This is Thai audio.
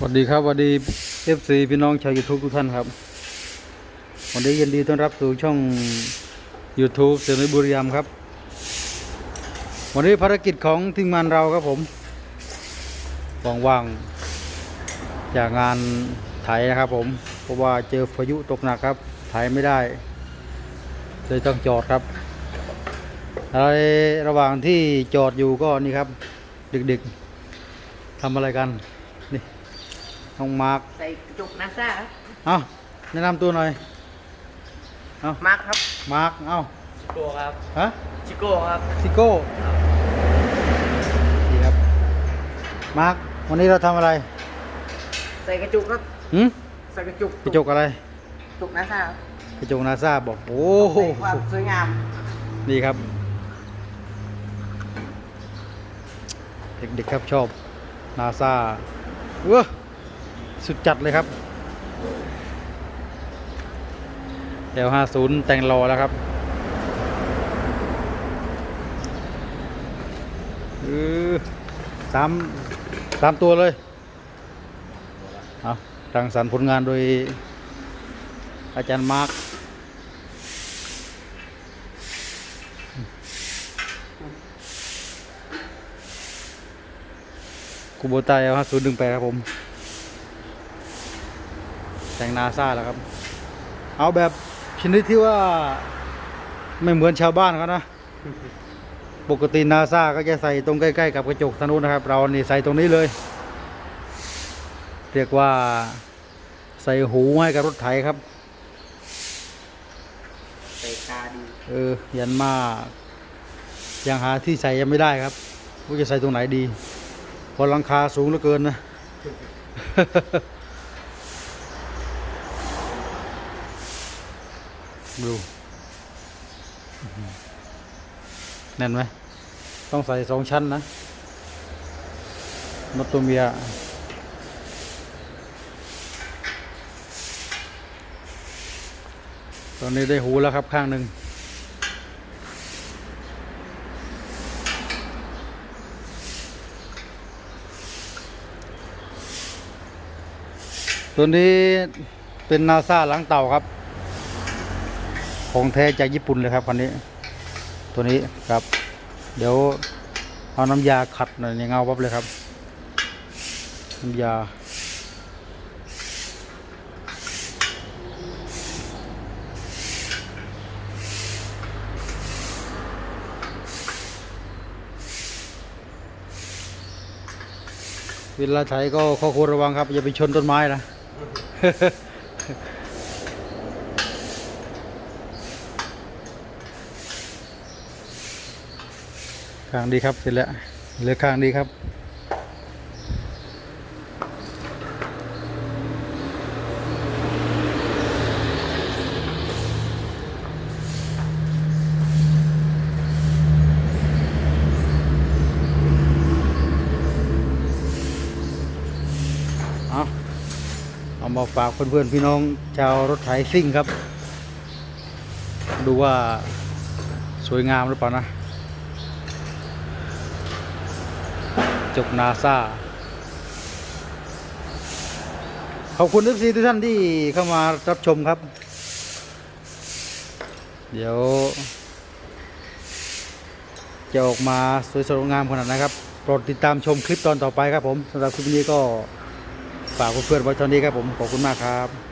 สวัสดีครับสวัสดีเอฟซีพี่น้องชาวยูทูบทุกท่านครับ วันนี้ยินดีต้อนรับสู่ช่อง YouTube เสือนุบุรีรัมครับ วันนี้ภารกิจของทีมงานเราครับผมว่างๆจากงานไถนะครับผม เพราะว่าเจอพายุตกหนักครับ ไถไม่ได้ เลยต้องจอดครับอะไรระหว่างที่จอดอยู่ก็นี่ครับ ดึกๆทำอะไรกันนี่ น้องมาร์คใส่จุกนาซ่าครับเอาแนะนำตัวหน่อย เอามาร์คครับมาร์คเอาชิโก้ครับฮะชิโก้ครับซิโก้ดีครับมาร์ควันนี้เราทำอะไรใส่กระจุกครับหืมใส่กระจุกกระจกอะไรจุกนาซ่าครับกระจกนาซาบอกโอ้โหใส่ความสวยงามนี่ครับ เด็กๆครับชอบนาซาเว้อ สุดจัดเลยครับแถว50 แต่งรอแล้วครับสามสามตัวเลยเอารังสรรผลงานโดยอาจารย์มาร์คกูโบต้าเอลห้าศูนย์หนึ่งแปดครับผม แต่งนาซาแล้วครับ เอาแบบชนิดที่ว่าไม่เหมือนชาวบ้านเขานะปกตินาซาก็จะใส่ตรงใกล้ๆกับกระจกทางนู้นนะครับ เรานี่ใส่ตรงนี้เลย เรียกว่าใส่หูให้กับรถไถครับใส่ตาดีเออยันมากยังหาที่ใส่ยังไม่ได้ครับว่าจะใส่ตรงไหนดีเพอหลังคาสูงเหลือเกินนะ ดูอื้อหือแน่นไหม ต้องใส่สองชั้นนะนกตัวเมียตอนนี้ได้หูแล้วครับข้างหนึ่งตัวนี้เป็นนาซาล้างเต่าครับ ของแท้จากญี่ปุ่นเลยครับคันนี้ ตัวนี้ครับ เดี๋ยวเอาน้ำยาขัดหน่อยในเงาปั๊บเลยครับ น้ำยาเวลาไถก็ข้อควรระวังครับ อย่าไปชนต้นไม้นะ ข้างดีครับเสร็จแล้วเหลือข้างดีครับเอามาฝากเพื่อนๆพี่น้องชาวรถไถซิ่งครับ ดูว่าสวยงามหรือเปล่านะ จกนาซาขอบคุณทุกทีทุกท่านที่เข้ามารับชมครับ เดี๋ยว จะออกมาสวยสดงามขนาดนะครับ โปรดติดตามชมคลิปตอนต่อไปครับผมสำหรับคลิปนี้ก็ฝากเพื่อนๆไว้เท่านี้ครับผม ขอบคุณมากครับ